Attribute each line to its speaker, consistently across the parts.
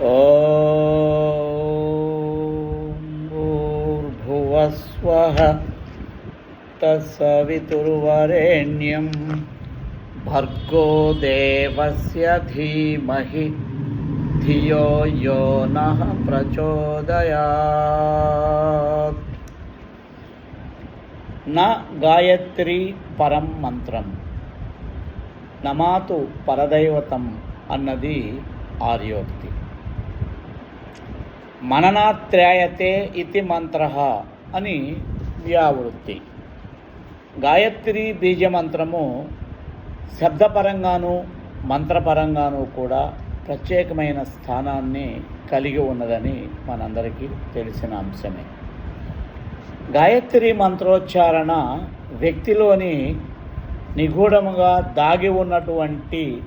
Speaker 1: ॐ भूर्भुवस्वः तत्सवितुर्वरेण्यं भर्गो देवस्य धीमहि धियो यो नः प्रचोदयात् न గాయత్రి పరం మంత్రం నమాతు పరదైవతం అన్నది ఆర్యోక్తి మననాత్రాయతే ఇతి మంత్ర అని వ్యావృత్తి. గాయత్రి బీజమంత్రము శబ్దపరంగాను మంత్రపరంగాను కూడా ప్రత్యేకమైన స్థానాన్ని కలిగి ఉన్నదని మనందరికీ తెలిసిన అంశమే. గాయత్రి మంత్రోచ్చారణ వ్యక్తిలోని నిగూఢముగా దాగి ఉన్నటువంటి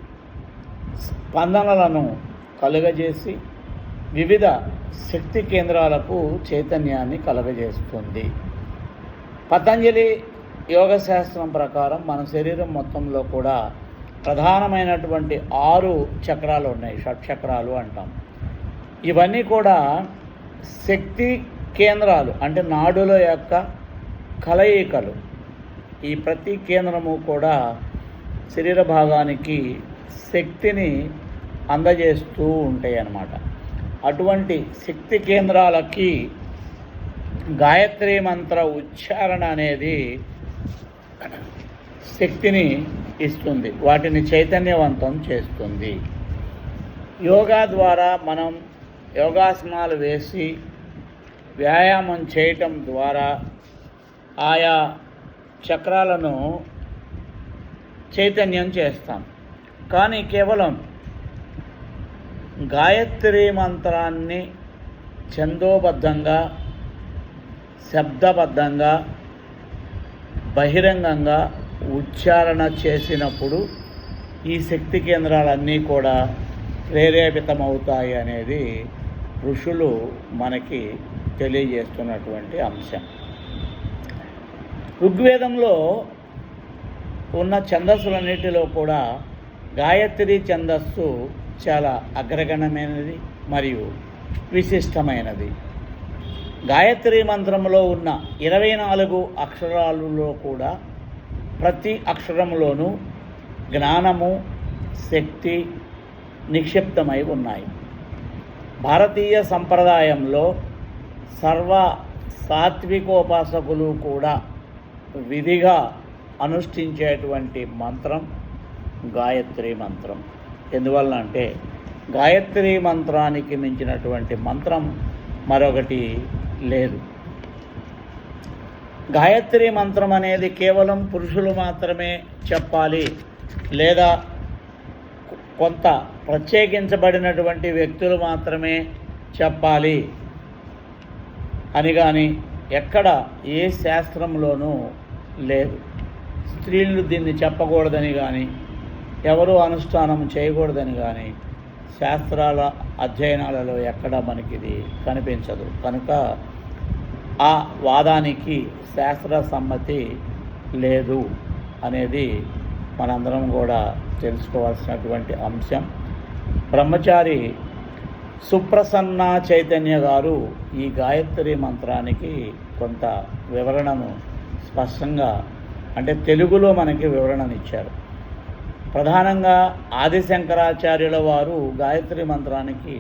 Speaker 1: స్పందనలను కలుగజేసి వివిధ శక్తి కేంద్రాలకు చైతన్యాన్ని కలుగజేస్తుంది. పతంజలి యోగ శాస్త్రం ప్రకారం మన శరీరం మొత్తంలో కూడా ప్రధానమైనటువంటి ఆరు చక్రాలు ఉన్నాయి షట్చక్రాలు అంటాం. ఇవన్నీ కూడా శక్తి కేంద్రాలు అంటే నాడుల యొక్క కలయికలు. ఈ ప్రతి కేంద్రము కూడా శరీర భాగానికి శక్తిని అందజేస్తూ ఉంటాయి అన్నమాట అటువంటి శక్తి కేంద్రాలకి గాయత్రి మంత్ర ఉచ్చారణ అనేది శక్తిని ఇస్తుంది వాటిని చైతన్యవంతం చేస్తుంది. యోగా ద్వారా మనం యోగాసనాలు వేసి వ్యాయామం చేయటం ద్వారా ఆయా చక్రాలను చైతన్యం చేస్తాం. కానీ కేవలం గాయత్రి మంత్రాన్ని ఛందోబద్ధంగా శబ్దబద్ధంగా బహిరంగంగా ఉచ్చారణ చేసినప్పుడు ఈ శక్తి కేంద్రాలన్నీ కూడా ప్రేరేపితమవుతాయి అనేది ఋషులు మనకి తెలియజేస్తున్నటువంటి అంశం. ఋగ్వేదంలో ఉన్న ఛందస్సులన్నిటిలో కూడా గాయత్రి ఛందస్సు చాలా అగ్రగణమైనది మరియు విశిష్టమైనది. గాయత్రి మంత్రంలో ఉన్న ఇరవై నాలుగు అక్షరాలలో కూడా ప్రతి అక్షరంలోనూ జ్ఞానము శక్తి నిక్షిప్తమై ఉన్నాయి. భారతీయ సంప్రదాయంలో సర్వ సాత్వికోపాసకులు కూడా విధిగా అనుష్ఠించేటువంటి మంత్రం గాయత్రి మంత్రం. ఎందువల్ల అంటే గాయత్రి మంత్రానికి మించినటువంటి మంత్రం మరొకటి లేదు. గాయత్రి మంత్రం అనేది కేవలం పురుషులు మాత్రమే చెప్పాలి. లేదా కొంత ప్రత్యేకించబడినటువంటి వ్యక్తులు మాత్రమే చెప్పాలి. అని కానీ ఎక్కడ ఏ శాస్త్రంలోనూ లేదు. స్త్రీలు దీన్ని చెప్పకూడదని కానీ ఎవరు అనుష్ఠానం చేయకూడదని కానీ శాస్త్రాల అధ్యయనాలలో ఎక్కడ మనకిది కనిపించదు. కనుక ఆ వాదానికి శాస్త్ర సమ్మతి లేదు అనేది మనందరం కూడా తెలుసుకోవాల్సినటువంటి అంశం. బ్రహ్మచారి సుప్రసన్న చైతన్య గారు ఈ గాయత్రి మంత్రానికి కొంత వివరణను స్పష్టంగా అంటే తెలుగులో మనకి వివరణనిచ్చారు. ప్రధానంగా ఆదిశంకరాచార్యుల వారు గాయత్రి మంత్రానికి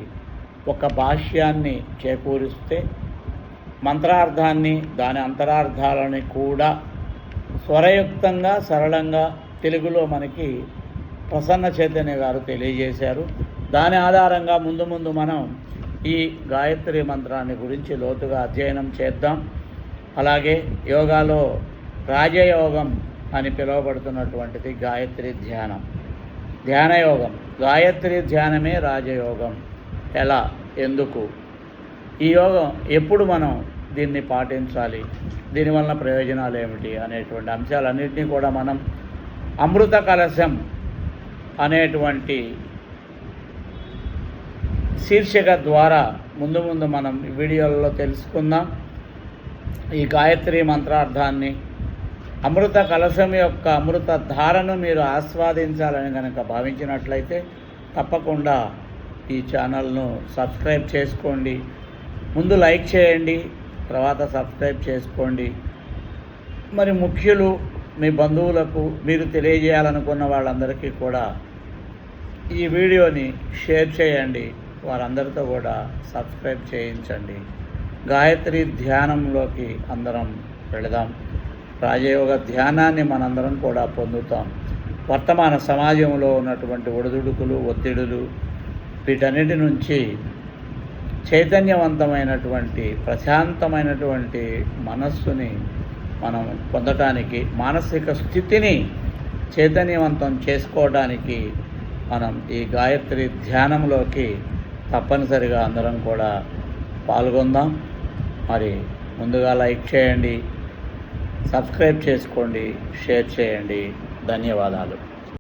Speaker 1: ఒక భాష్యాన్ని చేకూరిస్తే మంత్రార్థాన్ని దాని అంతరార్థాలని కూడా స్వరయుక్తంగా సరళంగా తెలుగులో మనకి ప్రసన్న చైతన్య గారు తెలియజేశారు. దాని ఆధారంగా ముందు ముందు మనం ఈ గాయత్రి మంత్రాన్ని గురించి లోతుగా అధ్యయనం చేద్దాం. అలాగే యోగాలో రాజయోగం అని పిలువబడుతున్నటువంటిది గాయత్రి ధ్యానం. ధ్యానయోగం. గాయత్రి ధ్యానమే రాజయోగం. ఎలా? ఎందుకు? ఈ యోగం ఎప్పుడు మనం దీన్ని పాటించాలి? దీనివల్ల ప్రయోజనాలు ఏమిటి? అనేటువంటి అంశాలన్నింటినీ కూడా మనం అమృత కలశం అనేటువంటి శీర్షిక ద్వారా ముందు ముందు మనం వీడియోలలో తెలుసుకుందాం. ఈ గాయత్రి మంత్రార్థాన్ని అమృత కలశం యొక్క అమృత ధారను మీరు ఆస్వాదించాలని కనుక భావించినట్లయితే తప్పకుండా ఈ ఛానల్ను సబ్స్క్రైబ్ చేసుకోండి. ముందు లైక్ చేయండి తర్వాత సబ్స్క్రైబ్ చేసుకోండి. మరి ముఖ్యులు మీ బంధువులకు మీరు తెలియజేయాలనుకున్న వాళ్ళందరికీ కూడా ఈ వీడియోని షేర్ చేయండి. వారందరితో కూడా సబ్స్క్రైబ్ చేయించండి. గాయత్రి ధ్యానంలోకి అందరం వెళదాం. రాజయోగ ధ్యానాన్ని మనందరం కూడా పొందుతాం. వర్తమాన సమాజంలో ఉన్నటువంటి ఒడిదుడుకులు ఒత్తిడులు వీటన్నిటి నుంచి చైతన్యవంతమైనటువంటి ప్రశాంతమైనటువంటి మనస్సుని మనం పొందటానికి మానసిక స్థితిని చైతన్యవంతం చేసుకోవడానికి మనం ఈ గాయత్రి ధ్యానంలోకి తప్పనిసరిగా అందరం కూడా పాల్గొందాం. మరి ముందుగా లైక్ చేయండి. సబ్స్క్రైబ్ చేసుకోండి షేర్ చేయండి. ధన్యవాదాలు.